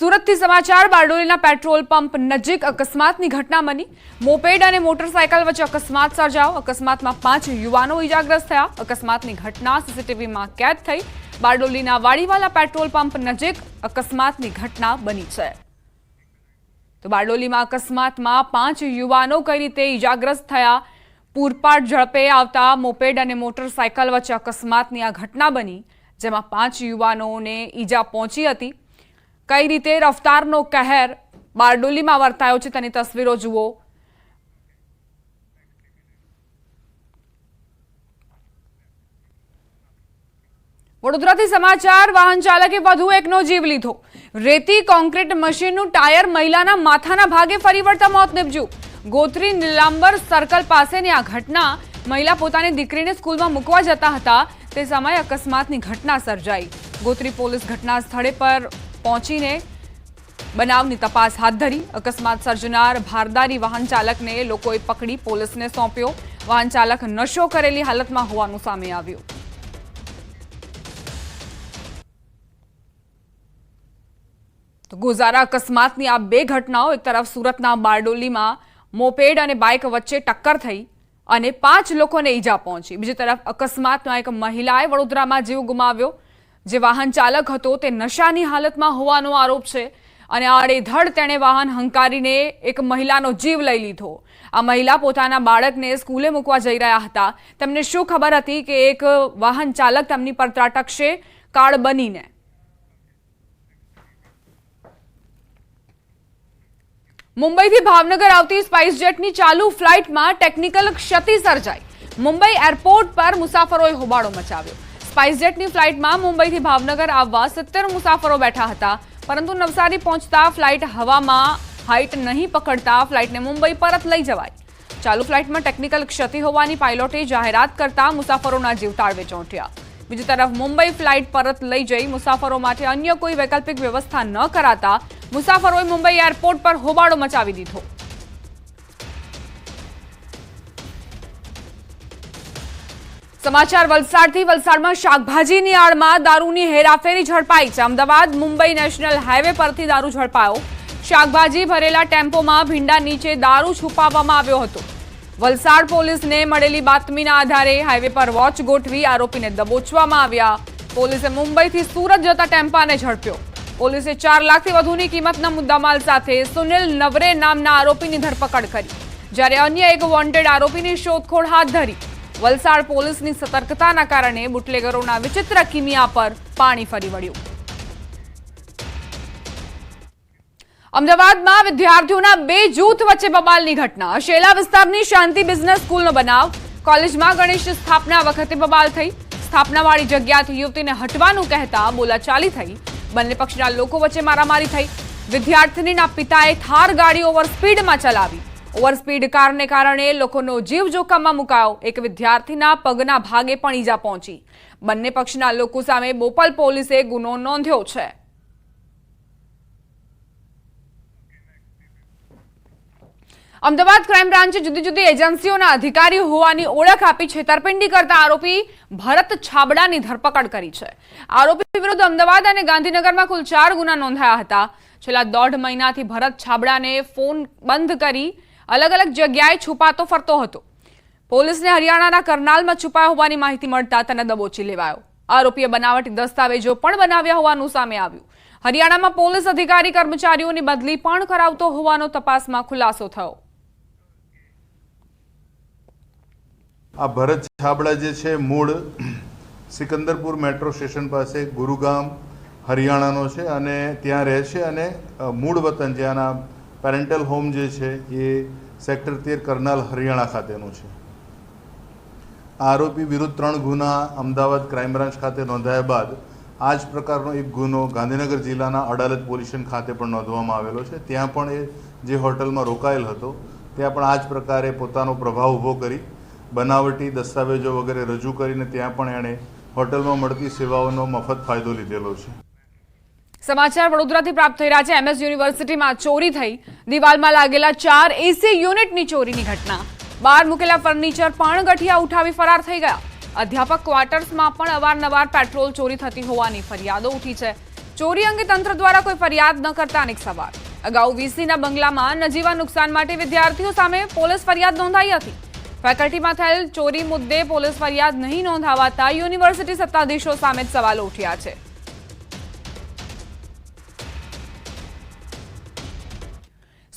સુરતથી સમાચાર, બારડોલીના petrol pump નજીક અકસ્માતની ઘટના બની. મોપેડ અને મોટરસાયકલ વચ્ચે અકસ્માત સર્જાયો. અકસ્માતમાં પાંચ યુવાનો ઈજાગ્રસ્ત થયા. અકસ્માતની ઘટના સીસીટીવીમાં કેદ થઈ. બારડોલીના વાડીવાલા પેટ્રોલ પંપ નજીક અકસ્માતની ઘટના બની છે. તો બારડોલીમાં અકસ્માતમાં પાંચ યુવાનો કઈ રીતે ઈજાગ્રસ્ત થયા? પૂરપાટ ઝડપે આવતા મોપેડ અને મોટરસાયકલ વચ્ચે અકસ્માતની આ ઘટના બની, જેમાં પાંચ યુવાનોને ઈજા પહોંચી હતી. કઈ રીતે રફતારનો કહેર બારડોલીમાં વર્તાયો છે તેની તસવીરો જુઓ. વડોદરાથી સમાચાર, વાહન ચાલકે વધુ એકનો જીવ લીધો. રેતી કોન્ક્રીટ મશીનનું ટાયર મહિલાના માથાના ભાગે ફરી વળતા મોત નીપજ્યું. ગોત્રી નીલાંબર સર્કલ પાસેની આ ઘટના મહિલા પોતાની દીકરીને સ્કૂલમાં મૂકવા જતા હતા. તે સમયે અકસ્માતની ઘટના સર્જાઈ. ગોત્રી પોલીસ ઘટના સ્થળે પર પહોંચીને બનાવની તપાસ હાથ ધરી. અકસ્માત સર્જનાર ભારદારી વાહન ચાલકને લોકોએ પકડી પોલીસને સોંપ્યો. વાહન ચાલક નશો કરેલી હાલતમાં હોવાનું સામે આવ્યું. ગુજારા અકસ્માતની આ બે ઘટનાઓ એક તરફ સુરતના બારડોલીમાં મોપેડ અને બાઇક વચ્ચે ટક્કર થઈ અને પાંચ લોકોને ઈજા પહોંચી. બીજી તરફ અકસ્માતમાં એક મહિલાએ વડોદરામાં જીવ ગુમાવ્યો. જે વાહન ચાલક હતો તે નશાની હાલતમાં હોવાનો આરોપ છે. અને આડેધડ તેણે વાહન હંકારીને એક મહિલાનો જીવ લઈ લીધો. આ મહિલા પોતાના બાળકને સ્કૂલે મૂકવા જઈ રહ્યા હતા. તેમને શું ખબર હતી કે એક વાહન ચાલક તેમની પર ત્રાટકશે? કાળ બનીને. મુંબઈથી ભાવનગર આવતી સ્પાઇસ જેટની ચાલુ ફ્લાઇટમાં ટેકનિકલ ક્ષતિ સર્જાઈ. મુંબઈ એરપોર્ટ પર મુસાફરોએ હોબાળો મચાવ્યો. સ્પાઇસ જેટની ફ્લાઇટમાં મુંબઈથી ભાવનગર આવવા સત્તર મુસાફરો બેઠા હતા. પરંતુ નવસારી પહોંચતા ફ્લાઇટ હવામાં હાઇટ નહીં પકડતા ફ્લાઇટને મુંબઈ પરત લઈ જવાય. ચાલુ ફ્લાઇટમાં ટેકનિકલ ક્ષતિ હોવાની પાયલોટે જાહેરાત કરતા મુસાફરોના જીવ તાળવે બીજી તરફ મુંબઈ ફ્લાઇટ પરત લઈ જઈ મુસાફરો માટે અન્ય કોઈ વૈકલ્પિક વ્યવસ્થા ન કરાતા મુસાફરોએ મુંબઈ એરપોર્ટ પર હોબાળો મચાવી દીધો. સમાચાર વલસાડથી. વલસાડમાં શાકભાજીની આડમાં દારૂની હેરાફેરી ઝડપાઈ છે. અમદાવાદ મુંબઈ નેશનલ હાઈવે પરથી દારૂ ઝડપાયો. શાકભાજી ભરેલા ટેમ્પોમાં ભીંડા નીચે દારૂ છુપાવવામાં આવ્યો હતો. વલસાડ પોલીસને મળેલી બાતમીના આધારે હાઈવે પર વોચ ગોઠવી આરોપીને દબોચવામાં આવ્યા. પોલીસે મુંબઈથી સુરત જતા ટેમ્પાને ઝડપ્યો. પોલીસે ચાર લાખથી વધુની કિંમતના મુદ્દામાલ સાથે સુનિલ નવરે નામના આરોપીની ધરપકડ કરી. જ્યારે અન્ય એક વોન્ટેડ આરોપીની શોધખોળ હાથ ધરી. વલસાડ પોલીસની સતર્કતાના કારણે બુટલેગરોના વિચિત્ર કિમિયા પર પાણી ફરી વળ્યું. અમદાવાદમાં વિદ્યાર્થીઓના બે જૂથ વચ્ચે બબાલની ઘટના. શેલા વિસ્તારની શાંતિ બિઝનેસ સ્કૂલનો બનાવ. કોલેજમાં ગણેશ સ્થાપના વખતે બબાલ થઈ. સ્થાપનાવાળી જગ્યાથી યુવતીને હટવાનું કહેતા બોલાચાલી થઈ. બંને પક્ષના લોકો વચ્ચે મારામારી થઈ. વિદ્યાર્થીનીના પિતાએ થાર ગાડી ઓવર સ્પીડમાં ચલાવી. ઓવરસ્પીડ કારને કારણે લોકોનો જીવ જોખમમાં મુકાયો. એક વિદ્યાર્થીના પગના ભાગે પણ ઈજા પહોંચી. બંને પક્ષના લોકો સામે બોપલ પોલીસે ગુનો નોંધ્યો છે. અમદાવાદ ક્રાઇમ બ્રાન્ચે જુદી જુદી એજન્સીઓના અધિકારી હોવાની ઓળખ આપી છેતરપિંડી કરતા આરોપી ભરત છાબડાની ધરપકડ કરી છે. આરોપી વિરુદ્ધ અમદાવાદ અને ગાંધીનગરમાં કુલ ચાર ગુના નોંધાયા હતા. છેલ્લા દોઢ મહિનાથી ભરત છાબડાને ફોન બંધ કરી અલગ અલગ જગ્યાએ છુપાતો ફરતો હતો. પોલીસને હરિયાણાના કરનાલમાં છુપાયો હોવાની માહિતી મળતા તેને દબોચી લેવાયો. આરોપીએ બનાવટી દસ્તાવેજો પણ બનાવ્યા હોવાનું સામે આવ્યું. હરિયાણામાં પોલીસ અધિકારી કર્મચારીઓની બદલી પણ કરાવતો હોવાનો તપાસમાં ખુલાસો થયો. આ ભરત છાબડા જે છે, મૂળ સિકંદરપુર મેટ્રો સ્ટેશન પાસે, ગુરુગામ હરિયાણાનો છે અને ત્યાં રહે છે અને મૂળ વતન જે આના પેરેન્ટલ હોમ જે છે, એ સેક્ટર તેર કરનાલ હરિયાણા ખાતેનું છે. આરોપી વિરુદ્ધ ત્રણ ગુના અમદાવાદ ક્રાઇમ બ્રાન્ચ ખાતે નોંધાયા બાદ આ જ પ્રકારનો એક ગુનો ગાંધીનગર જિલ્લાના અડાલત પોલીસ સ્ટેશન ખાતે પણ નોંધવામાં આવેલો છે. ત્યાં પણ એ જે હોટલમાં રોકાયેલ હતો, ત્યાં પણ આ જ પ્રકારે પોતાનો પ્રભાવ ઊભો કરી, બનાવટી દસ્તાવેજો વગેરે રજૂ કરીને ત્યાં પણ એણે હોટલમાં મળતી સેવાઓનો મફત ફાયદો લીધેલો છે. સમાચાર વડોદરાથી પ્રાપ્ત થઈ રહ્યા છે. એમએસ યુનિવર્સિટીમાં ચોરી થઈ. દિવાલમાં લાગેલા ચાર એસી યુનિટની ચોરીની ઘટના. બહાર મૂકેલા ફર્નિચર પણ ગઠિયા ઉઠાવી ફરાર થઈ ગયા. અધ્યાપક ક્વાર્ટર્સમાં પણ અવારનવાર પેટ્રોલ ચોરી થતી હોવાની ફરિયાદો ઉઠી છે. ચોરી અંગે તંત્ર દ્વારા કોઈ ફરિયાદ ન કરતા અનેક સવાલ. અગાઉ વીસીના બંગલામાં નજીવા નુકસાન માટે વિદ્યાર્થીઓ સામે પોલીસ ફરિયાદ નોંધાઈ હતી. ફેકલ્ટીમાં થયેલ ચોરી મુદ્દે પોલીસ ફરિયાદ નહીં નોંધાવાતા યુનિવર્સિટી સત્તાધીશો સામે જ સવાલો ઉઠ્યા છે.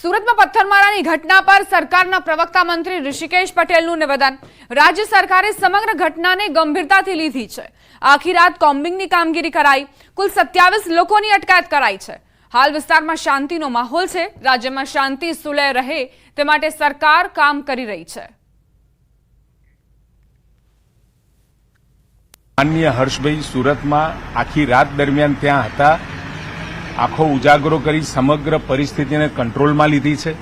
સુરતમાં પથ્થરમારાની ઘટના પર સરકારના પ્રવક્તા મંત્રી ઋષિકેશ પટેલનું નિવેદન. રાજ્ય સરકારે સમગ્ર ઘટનાને ગંભીરતાથી લીધી છે. આખી રાત કોમ્બિંગની કામગીરી કરાઈ. કુલ સત્યાવીસ લોકોની અટકાયત કરાઈ છે. હાલ વિસ્તારમાં શાંતિનો માહોલ છે. રાજ્યમાં શાંતિ સુલય રહે તે માટે સરકાર કામ કરી રહી છે. માનનીય હર્ષભાઈ, સુરતમાં આખી રાત દરમિયાન ત્યાં હતા. આખો ઉજાગરો કરી સમગ્ર પરિસ્થિતિને કંટ્રોલમાં લીધી છે.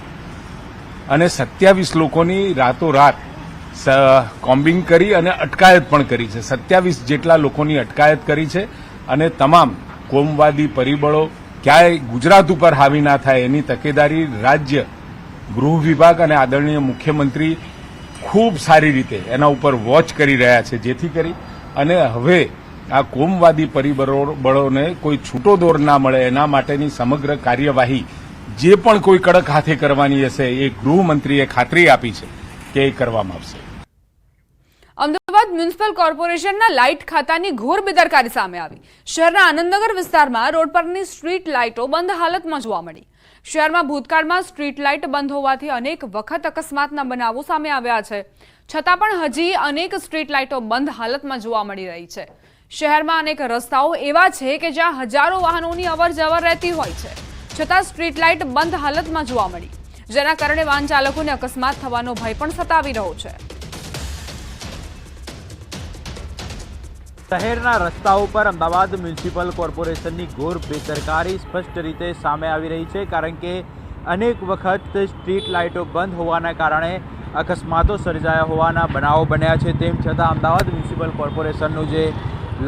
અને સત્યાવીસ લોકોની રાતોરાત કોમ્બિંગ કરી અને અટકાયત પણ કરી છે. સત્યાવીસ જેટલા લોકોની અટકાયત કરી છે અને તમામ કોમવાદી પરિબળો ક્યાંય ગુજરાત ઉપર હાવી ના થાય એની તકેદારી રાજ્ય, ગૃહ વિભાગ અને આદરણીય મુખ્યમંત્રી ખૂબ સારી રીતે એના ઉપર વોચ કરી રહ્યા છે જેથી કરી અને હવે આ કોમવાદી પરિબળોને કોઈ છૂટો દોર ના મળે, એના માટેની સમગ્ર કાર્યવાહી જે પણ કોઈ કડક હાથે કરવાની હશે, એ ગૃહમંત્રીએ ખાતરી આપી છે કે એ કરવામાં આવશે. અમદાવાદ મ્યુનિસિપલ કોર્પોરેશનના લાઇટ ખાતાની ઘોર બેદરકારી સામે આવી. શહેરના આનંદનગર વિસ્તારમાં રોડ પરની સ્ટ્રીટ લાઇટો બંધ હાલતમાં જોવા મળી. શહેરમાં ભૂતકાળમાં સ્ટ્રીટ લાઇટ બંધ હોવાથી અનેક વખત અકસ્માતના બનાવો સામે આવ્યા છે. છતાં પણ હજી અનેક સ્ટ્રીટ લાઇટો બંધ હાલતમાં જોવા મળી રહી છે. શહેરમાં અનેક રસ્તાઓ એવા છે કે જ્યાં હજારો વાહનોની અવર જવર રહેતી હોય છે. છતાં સ્ટ્રીટ લાઇટ બંધ હાલતમાં જોવા મળી. જેના કારણે વાહન ચાલકોને અકસ્માત થવાનો ભય પણ સતાવી રહ્યો છે. શહેરના રસ્તાઓ પર અમદાવાદ મ્યુનિસિપલ કોર્પોરેશનની ઘોર બેદરકારી સ્પષ્ટ રીતે સામે આવી રહી છે, કારણ કે અનેક વખત સ્ટ્રીટ લાઇટો બંધ હોવાના કારણે અકસ્માતો સર્જાયા હોવાના બનાવો બન્યા છે. તેમ છતાં અમદાવાદ મ્યુનિસિપલ કોર્પોરેશનનું જે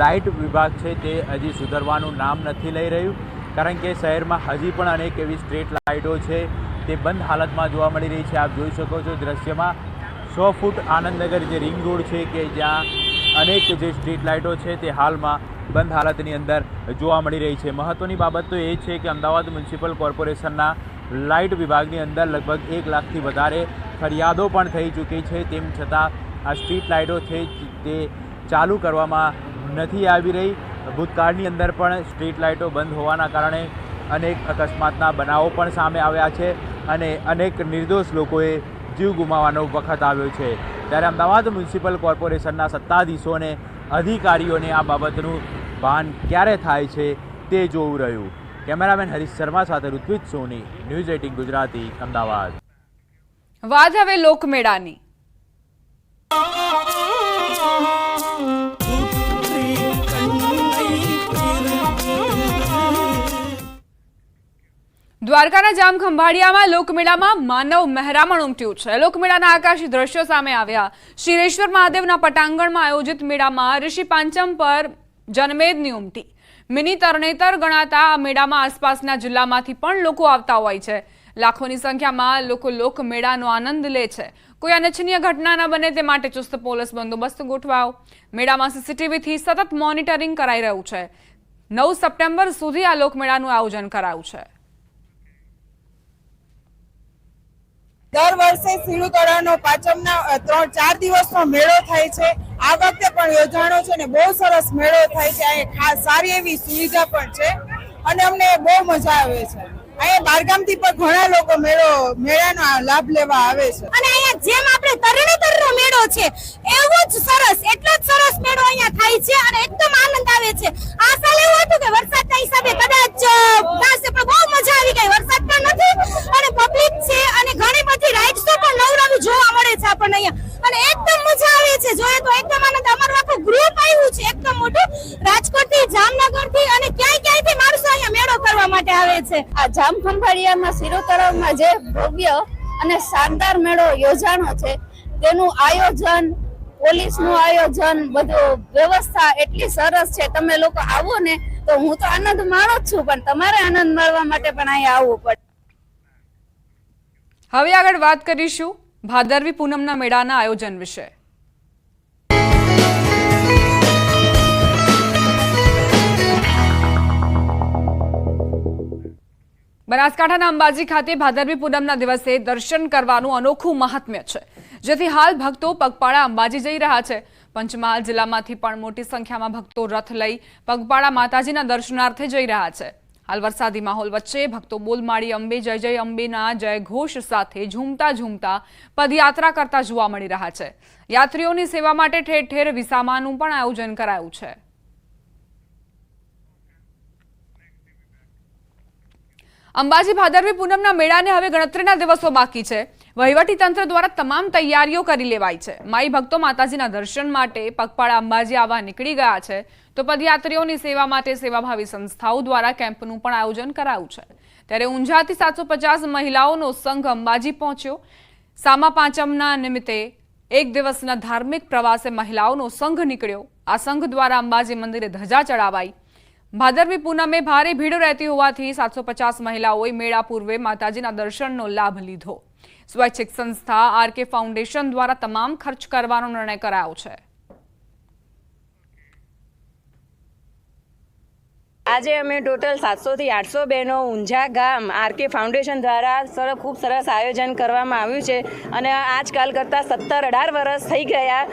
લાઇટ વિભાગ છે તે હજી સુધરવાનું નામ નથી લઈ રહ્યું, કારણ કે શહેરમાં હજી પણ અનેક એવી સ્ટ્રીટ લાઇટો છે, તે બંધ હાલતમાં જોવા મળી રહી છે. આપ જોઈ શકો છો દ્રશ્યમાં સો ફૂટ આનંદનગર જે રિંગ રોડ છે કે જ્યાં અનેક જે સ્ટ્રીટ લાઇટો છે તે હાલમાં બંધ હાલતની અંદર જોવા મળી રહી છે. મહત્ત્વની બાબત તો એ છે કે અમદાવાદ મ્યુનિસિપલ કોર્પોરેશનના લાઇટ વિભાગની અંદર લગભગ એક લાખથી વધારે ફરિયાદો પણ થઈ ચૂકી છે. તેમ છતાં આ સ્ટ્રીટ લાઇટો છે તે ચાલુ કરવામાં નથી આવી રહી. ભૂતકાળની અંદર પણ સ્ટ્રીટ લાઇટો બંધ હોવાના કારણે અનેક અકસ્માતના બનાવો પણ સામે આવ્યા છે અને અનેક નિર્દોષ લોકોએ જીવ ગુમાવવાનો વખત આવ્યો છે. ત્યારે અમદાવાદ મ્યુનિસિપલ કોર્પોરેશનના સત્તાધીશોને, અધિકારીઓને આ બાબતનું ભાન ક્યારે થાય છે તે જોવું રહ્યું. કેમેરામેન હરીશ શર્મા સાથે ઋત્વિજ સોની, ન્યૂઝ એટીન ગુજરાતી, અમદાવાદ. વાત હવે લોકમેળાની. દ્વારકાના જામ ખંભાળિયામાં લોકમેળામાં માનવ મહેરામણ ઉમટ્યું છે. લોકમેળાના આકાશી દ્રશ્યો સામે આવ્યા. શ્રીરેશ્વર મહાદેવના પટાંગણમાં આયોજિત મેળામાં ઋષિ પાંચમ પર જનમેદની ઉમટી. મિની તરણેતર ગણાતા આ મેળામાં આસપાસના જિલ્લામાંથી પણ લોકો આવતા હોય છે. લાખોની સંખ્યામાં લોકો લોકમેળાનો આનંદ લે છે. કોઈ અનિચ્છનીય ઘટના ન બને તે માટે ચુસ્ત પોલીસ બંદોબસ્ત ગોઠવાયો. મેળામાં સીસીટીવીથી સતત મોનિટરિંગ કરાઈ રહ્યું છે. નવ સપ્ટેમ્બર સુધી આ લોકમેળાનું આયોજન કરાયું છે. દર વર્ષે સીડુ તળાવનો પાંચમના ત્રણ, ચાર દિવસનો મેળો થાય છે. આ વખતે પણ યોજાણો છે ને બહુ સરસ મેળો થાય છે. ખાસ સારી એવી સુવિધા પણ છે. અને અમને બહુ મજા આવે છે. અહીંયા બારગામથી પણ ઘણા લોકો મેળો, મેળાનો લાભ લેવા આવે છે. અને અહીંયા જેમ આપણે તરણેતરનો મેળો છે, એવો જ સરસ, એટલો જ સરસ મેળો અહીંયા થાય છે અને એકદમ આનંદ આવે છે. આ સાલ એવું હતું કે વરસાદના હિસાબે કદાચ પણ બહુ મજા આવી ગઈ. વરસાદ પણ નથી અને પબ્લિક છે અને ઘણી બધી રાઇડ્સો પણ નવનવી જોવા મળે છે આપણને અહીંયા. અને એકદમ મજા આવે છે. જોઈએ તો એકદમ આનંદ. અમારું આખું ગ્રુપ આવ્યું છે. એકદમ મોટું. રાજકોટથી જામનગરથી અને ક્યાંય ક્યાંયથી માણસો અહીંયા મેળો કરવા માટે આવે છે. આ જામ ખંભાળિયામાં સિરો તળાવમાં જે ભવ્ય અને શાનદાર મેળો યોજાણો છે તેનું આયોજન પોલીસનું આયોજન બધું વ્યવસ્થા એટલી સરસ છે. તમે લોકો આવો ને તો હું તો આનંદ માણો જ છું પણ તમારે આનંદ માણવા માટે પણ અહીંયા આવવું પડે. હવે આગળ વાત કરીશું ભાદરવી પૂનમના મેળાના આયોજન વિશે. બનાસકાંઠાના અંબાજી ખાતે ભાદરવી પૂનમના દિવસે દર્શન કરવાનું અનોખું મહાત્મ્ય છે. જેથી હાલ ભક્તો પગપાળા અંબાજી જઈ રહ્યા છે. પંચમહાલ જિલ્લામાંથી પણ મોટી સંખ્યામાં ભક્તો રથ લઈ પગપાળા માતાજીના દર્શનાર્થે જઈ રહ્યા છે. હાલ વરસાદી માહોલ વચ્ચે ભક્તો બોલમાળી, અંબે જય જય, અંબેના જય ઘોષ સાથે ઝૂમતા ઝૂમતા પદયાત્રા કરતા જોવા મળી રહ્યા છે. યાત્રીઓની સેવા માટે ઠેર ઠેર વિસામાનું પણ આયોજન કરાયું છે. અંબાજી ભાદરવી પૂનમના મેળાને હવે ગણતરીના દિવસો બાકી છે. વહીવટી તંત્ર દ્વારા તમામ તૈયારીઓ કરી લેવાઈ છે. માઈ ભક્તો માતાજીના દર્શન માટે પગપાળા અંબાજી આવવા નીકળી ગયા છે. તો પદયાત્રીઓની સેવા માટે સેવાભાવી સંસ્થાઓ દ્વારા કેમ્પનું પણ આયોજન કરાયું છે. ત્યારે ઊંઝાથી સાતસો મહિલાઓનો સંઘ અંબાજી પહોંચ્યો. સામા પાંચમના નિમિત્તે એક દિવસના ધાર્મિક પ્રવાસે મહિલાઓનો સંઘ નીકળ્યો. આ સંઘ દ્વારા અંબાજી મંદિરે ધજા ચડાવાઈ. ભાદરવી પૂનમે ભારે ભીડ રહેતી હોવાથી સાતસો પચાસ મહિલાઓએ મેળા પૂર્વે માતાજીના દર્શનનો લાભ લીધો. સ્વૈચ્છિક સંસ્થા આરકે ફાઉન્ડેશન દ્વારા તમામ ખર્ચ કરવાનો નિર્ણય કરાયો છે. આજે અમે ટોટલ સાતસોથી આઠસો બહેનો ઊંઝા ગામ આરકે ફાઉન્ડેશન દ્વારા સર, ખૂબ સરસ આયોજન કરવામાં આવ્યું છે અને આજકાલ કરતાં સત્તર અઢાર વર્ષ થઈ ગયા.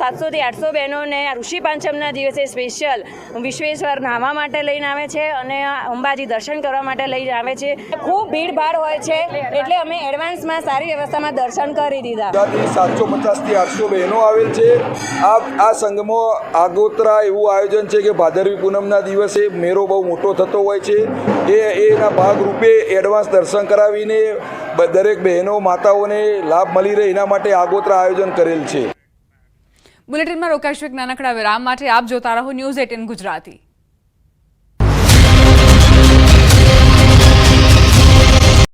સાતસોથી આઠસો બહેનોને ઋષિ પાંચમના દિવસે સ્પેશિયલ વિશ્વેશ્વર નાહવા માટે લઈને આવે છે અને અંબાજી દર્શન કરવા માટે લઈને આવે છે. ખૂબ ભીડભાડ હોય છે એટલે અમે એડવાન્સમાં સારી વ્યવસ્થામાં દર્શન કરી દીધા. સાતસો પચાસથી આઠસો બહેનો આવેલ છે. આ આ સંઘમાં આગોતરા એવું આયોજન છે કે ભાદરવી પૂનમના દિવસે મેળો બહુ મોટો થતો હોય છે. એ, એના ભાગરૂપે એડવાન્સ દર્શન કરાવીને દરેક બહેનો માતાઓને લાભ મળી રહે એના માટે આગોતરા આયોજન કરેલ છે. બુલેટિનમાં રોકાશું એક નાનકડા વિરામ માટે. આપ જોતા રહો ન્યૂઝ એટીન ગુજરાતી.